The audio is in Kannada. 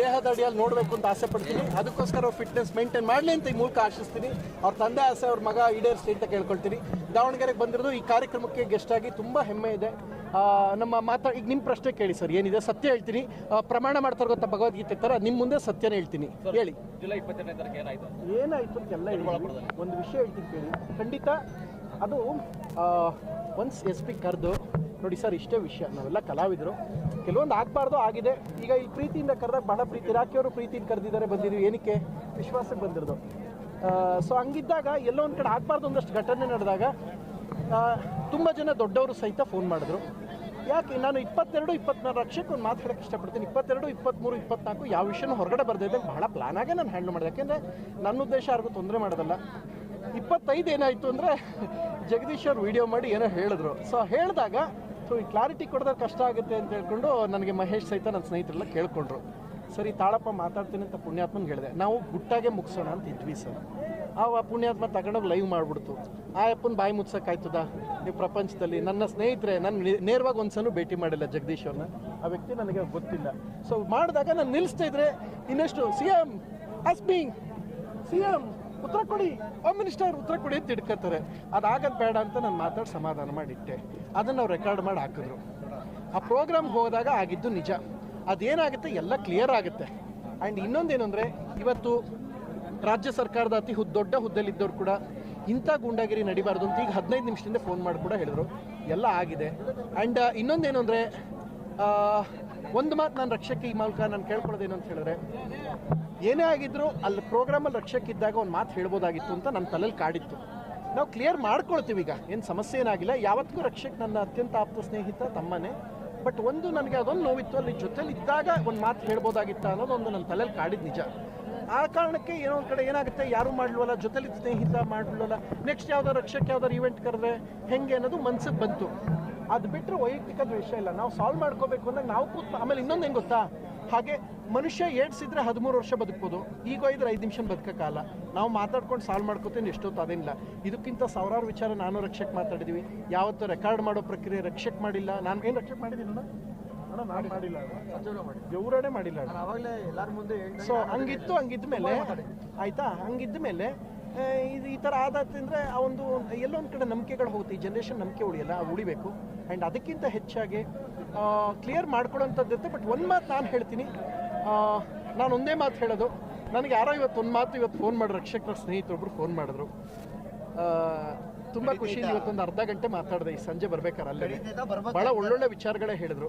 ದೇಹದ ಅಡಿಯಲ್ಲಿ ನೋಡಬೇಕು ಅಂತ ಆಸೆ ಪಡ್ತೀನಿ. ಅದಕ್ಕೋಸ್ಕರ ಫಿಟ್ನೆಸ್ ಮೇಂಟೈನ್ ಮಾಡಲಿ ಅಂತ ಈ ಮೂಲಕ ಆಶಿಸ್ತೀನಿ. ಅವ್ರ ತಂದೆ ಆಸೆ ಅವ್ರ ಮಗ ಈಡೇರಿಸಿ ಅಂತ ಕೇಳ್ಕೊಳ್ತೀನಿ. ದಾವಣಗೆರೆಗೆ ಬಂದಿರೋದು ಈ ಕಾರ್ಯಕ್ರಮಕ್ಕೆ ಗೆಸ್ಟ್ ಆಗಿ ತುಂಬ ಹೆಮ್ಮೆ ಇದೆ. ನಮ್ಮ ಮಾತಾ ಈಗ ನಿಮ್ಮ ಪ್ರಶ್ನೆ ಕೇಳಿ ಸರ್ ಏನಿದೆ? ಸತ್ಯ ಹೇಳ್ತೀನಿ. ಪ್ರಮಾಣ ಮಾಡ್ತಾರೆ ಗೊತ್ತಾ ಭಗವದ್ಗೀತೆ ಥರ ನಿಮ್ಮ ಮುಂದೆ ಸತ್ಯನೇ ಹೇಳ್ತೀನಿ. ಹೇಳಿ. ಜುಲೈ ಇಪ್ಪತ್ತೆರಡನೇ ತಾರೀಕು ಏನಾಯ್ತು? ಏನಾಯ್ತು ಅಂತ ಎಲ್ಲ. ಒಂದು ವಿಷಯ ಹೇಳ್ತೀನಿ ಕೇಳಿ. ಖಂಡಿತ ಅದು ಒನ್ಸ್ ಎಸ್ ಪಿ ಕರೆದು ನೋಡಿ ಸರ್, ಇಷ್ಟೇ ವಿಷಯ. ನಾವೆಲ್ಲ ಕಲಾವಿದರು. ಕೆಲವೊಂದು ಆಗಬಾರ್ದು, ಆಗಿದೆ. ಈಗ ಈ ಪ್ರೀತಿಯಿಂದ ಕರೆದಾಗ ಬಹಳ ಪ್ರೀತಿ. ರಾಕಿಯವರು ಪ್ರೀತಿಯಿಂದ ಕರೆದಿದ್ದಾರೆ, ಬಂದಿದ್ದೀವಿ. ಏನಕ್ಕೆ? ವಿಶ್ವಾಸಕ್ಕೆ ಬಂದಿರೋದು. ಸೊ ಹಂಗಿದ್ದಾಗ ಎಲ್ಲೋ ಒಂದು ಕಡೆ ಆಗಬಾರ್ದು ಒಂದಷ್ಟು ಘಟನೆ ನಡೆದಾಗ ತುಂಬ ಜನ ದೊಡ್ಡವರು ಸಹಿತ ಫೋನ್ ಮಾಡಿದ್ರು. ಯಾಕೆ? ನಾನು ಇಪ್ಪತ್ತೆರಡು, ಇಪ್ಪತ್ನಾಲ್ಕು ಲಕ್ಷಕ್ಕೆ ಒಂದು ಮಾತಾಡೋಕ್ಕೆ ಇಷ್ಟಪಡ್ತೀನಿ. ಇಪ್ಪತ್ತೆರಡು ಇಪ್ಪತ್ತ್ಮೂರು ಇಪ್ಪತ್ನಾಲ್ಕು ಯಾವ ವಿಷಯನೂ ಹೊರಗಡೆ ಬರ್ದಿದ್ದೆ ಬಹಳ ಪ್ಲಾನ್ ಆಗೇ ನಾನು ಹ್ಯಾಂಡಲ್ ಮಾಡಿದೆ. ಯಾಕೆಂದರೆ ನನ್ನ ಉದ್ದೇಶ ಯಾರಿಗೂ ತೊಂದರೆ ಮಾಡೋದಲ್ಲ. ಇಪ್ಪತ್ತೈದು ಏನಾಯಿತು ಅಂದರೆ ಜಗದೀಶ್ ಅವರು ವಿಡಿಯೋ ಮಾಡಿ ಏನೋ ಹೇಳಿದ್ರು. ಸೊ ಹೇಳಿದಾಗ ಸೊ ಈ ಕ್ಲಾರಿಟಿ ಕೊಡೋದ್ರೆ ಕಷ್ಟ ಆಗುತ್ತೆ ಅಂತ ಹೇಳ್ಕೊಂಡು ನನಗೆ ಮಹೇಶ್ ಸಹಿತ ನನ್ನ ಸ್ನೇಹಿತರೆಲ್ಲ ಕೇಳ್ಕೊಂಡ್ರು. ಸರಿ, ತಾಳಪ್ಪ ಮಾತಾಡ್ತೀನಿ ಅಂತ ಪುಣ್ಯಾತ್ಮನ ಹೇಳಿದೆ. ನಾವು ಗುಟ್ಟಾಗೆ ಮುಗಿಸೋಣ ಅಂತ ಇದ್ವಿ ಸರ್. ಆ ಪುಣ್ಯಾತ್ಮ ತಗೊಂಡೋಗಿ ಲೈವ್ ಮಾಡಿಬಿಡ್ತು. ಆ ಅಪ್ಪನ ಬಾಯಿ ಮುಚ್ಸೋಕ್ಕಾಯ್ತದ? ನೀವು ಪ್ರಪಂಚದಲ್ಲಿ ನನ್ನ ಸ್ನೇಹಿತರೆ, ನಾನು ನೇರವಾಗಿ ಒಂದ್ಸಲ ಭೇಟಿ ಮಾಡಿಲ್ಲ ಜಗದೀಶ್ ಅವ್ರನ್ನ ಆ ವ್ಯಕ್ತಿ ನನಗೆ ಗೊತ್ತಿಲ್ಲ. ಸೊ ಮಾಡಿದಾಗ ನಾನು ನಿಲ್ಲಿಸ್ತಾ ಇದ್ರೆ ಇನ್ನಷ್ಟು, ಸಿ ಎಂ ಆಸ್ಪಿಂಗ್ ಸಿ ಎಂ ಉತ್ತರ ಕೊಡಿ. ಹೋಮ್ ಮಿನಿಸ್ಟರ್ ಉತ್ತರ ಕೊಡಿ ಅಂತ ಅದು ಅದಾಗದು ಬೇಡ ಅಂತ ನಾನು ಮಾತಾಡಿ ಸಮಾಧಾನ ಮಾಡಿಟ್ಟೆ. ಅದನ್ನು ಅವ್ರು ರೆಕಾರ್ಡ್ ಮಾಡಿ ಹಾಕಿದ್ರು. ಆ ಪ್ರೋಗ್ರಾಮ್ ಹೋದಾಗ ಆಗಿದ್ದು ನಿಜ. ಅದೇನಾಗುತ್ತೆ? ಎಲ್ಲ ಕ್ಲಿಯರ್ ಆಗುತ್ತೆ. ಆ್ಯಂಡ್ ಇನ್ನೊಂದೇನು ಅಂದರೆ ಇವತ್ತು ರಾಜ್ಯ ಸರ್ಕಾರದ ಅತಿ ದೊಡ್ಡ ಹುದ್ದೆಲಿದ್ದವ್ರು ಕೂಡ ಇಂಥ ಗೂಂಡಾಗಿರಿ ನಡಿಬಾರ್ದು ಅಂತ ಈಗ ಹದಿನೈದು ನಿಮಿಷದಿಂದ ಫೋನ್ ಮಾಡಿ ಕೂಡ ಹೇಳಿದ್ರು. ಎಲ್ಲ ಆಗಿದೆ. ಆ್ಯಂಡ್ ಇನ್ನೊಂದೇನು ಅಂದರೆ ಒಂದು ಮಾತು ನಾನು ರಕ್ಷಕ್ಕೆ ಈ ಮೂಲಕ ನಾನು ಕೇಳ್ಕೊಳ್ಳೋದೇನು ಅಂತ ಹೇಳಿದ್ರೆ, ಏನೇ ಆಗಿದ್ರು ಅಲ್ಲಿ ಪ್ರೋಗ್ರಾಮಲ್ಲಿ ರಕ್ಷಕ್ಕಿದ್ದಾಗ ಒಂದು ಮಾತು ಹೇಳ್ಬೋದಾಗಿತ್ತು ಅಂತ ನನ್ನ ತಲೆಯಲ್ಲಿ ಕಾಡಿತ್ತು. ನಾವು ಕ್ಲಿಯರ್ ಮಾಡ್ಕೊಳ್ತೀವಿ ಈಗ, ಏನು ಸಮಸ್ಯೆ ಏನಾಗಿಲ್ಲ ಯಾವತ್ತಿಗೂ ರಕ್ಷಕ್ ನನ್ನ ಅತ್ಯಂತ ಆಪ್ತ ಸ್ನೇಹಿತ, ತಮ್ಮನೇ. ಬಟ್ ಒಂದು ನನಗೆ ಅದೊಂದು ನೋವಿತ್ತು, ಅಲ್ಲಿ ಜೊತೆಲಿ ಇದ್ದಾಗ ಒಂದು ಮಾತು ಹೇಳ್ಬೋದಾಗಿತ್ತ ಅನ್ನೋದೊಂದು ನನ್ನ ತಲೆಯಲ್ಲಿ ಕಾಡಿದ್ದು ನಿಜ. ಆ ಕಾರಣಕ್ಕೆ ಏನೋ ಒಂದು ಕಡೆ ಏನಾಗುತ್ತೆ? ಯಾರು ಮಾಡ್ಲವಲ್ಲ? ಜೊತೆಲಿ ಸ್ನೇಹಿತ ಮಾಡ್ಲವಲ್ಲ? ನೆಕ್ಸ್ಟ್ ಯಾವ್ದಾರು ರಕ್ಷಕ್ ಯಾವ್ದಾರು ಈವೆಂಟ್ ಕರೆದ್ರೆ ಹೆಂಗೆ ಅನ್ನೋದು ಮನ್ಸಿಗೆ ಬಂತು. ಅದು ಬಿಟ್ಟರೆ ವೈಯಕ್ತಿಕ ದ್ವೇಷ ಇಲ್ಲ. ನಾವು ಸಾಲ್ವ್ ಮಾಡ್ಕೋಬೇಕು ಅಂದಾಗ ನಾವು ಕೂತ್ ಆಮೇಲೆ ಇನ್ನೊಂದು ಹೆಂಗೆ ಗೊತ್ತಾ? ಹಾಗೆ ಮನುಷ್ಯ ಏಡ್ಸಿದ್ರೆ ಹದಿಮೂರು ವರ್ಷ ಬದುಕ್ಬೋದು. ಈಗ ಇದ್ರೆ ಐದು ನಿಮಿಷ ಬದುಕೋಕ್ಕಾಗಲ್ಲ ನಾವು ಮಾತಾಡ್ಕೊಂಡು ಸಾಲ್ವ್ ಮಾಡ್ಕೋತೀನಿ ಎಷ್ಟೊತ್ತು ಅದೇನಿಲ್ಲ. ಇದಕ್ಕಿಂತ ಸಾವಿರಾರು ವಿಚಾರ ನಾನು ರಕ್ಷಕ್ ಮಾತಾಡಿದ್ವಿ. ಯಾವತ್ತೂ ರೆಕಾರ್ಡ್ ಮಾಡೋ ಪ್ರಕ್ರಿಯೆ ರಕ್ಷಕ್ ಮಾಡಿಲ್ಲ. ನಾನು ಏನು ರಕ್ಷಕ್ ಮಾಡಿದ್ದೀನಿ ಅಣ್ಣ ಅಣ್ಣ ನಾನು ಮಾಡಿಲ್ಲ. ಮಾಡಿಲ್ಲ ಸೊ ಹಂಗಿತ್ತು ಹಂಗಿದ್ಮೇಲೆ ಆಯ್ತಾ ಹಂಗಿದ್ದ ಮೇಲೆ ಆ, ಇದು ಈ ಥರ ಆದಾತಂದ್ರೆ ಆ ಒಂದು ಎಲ್ಲೋ ಒಂದು ಕಡೆ ನಂಬಿಕೆಗಳು ಹೋಗುತ್ತೆ. ಈ ಜನ್ರೇಷನ್ ನಂಬಿಕೆ ಉಳಿಯಲ್ಲ ಅದು ಉಳಿಬೇಕು. ಆ್ಯಂಡ್ ಅದಕ್ಕಿಂತ ಹೆಚ್ಚಾಗಿ ಕ್ಲಿಯರ್ ಮಾಡ್ಕೊಡೋಂಥದ್ದಿರುತ್ತೆ ಬಟ್ ಒಂದು ಮಾತು ನಾನು ಹೇಳ್ತೀನಿ. ನಾನು ಒಂದೇ ಮಾತು ಹೇಳೋದು. ನನಗೆ ಯಾರೋ ಇವತ್ತು ಒಂದು ಮಾತು ಇವತ್ತು ಫೋನ್ ಮಾಡಿ ರಕ್ಷಕರ ಸ್ನೇಹಿತರೊಬ್ಬರು ಫೋನ್ ಮಾಡಿದ್ರು. ತುಂಬ ಖುಷಿ ಇವತ್ತೊಂದು ಅರ್ಧ ಗಂಟೆ ಮಾತಾಡಿದೆ ಈ ಸಂಜೆ ಬರ್ಬೇಕಾರೆ ಅಲ್ಲೇ. ಭಾಳ ಒಳ್ಳೊಳ್ಳೆ ವಿಚಾರಗಳೇ ಹೇಳಿದ್ರು.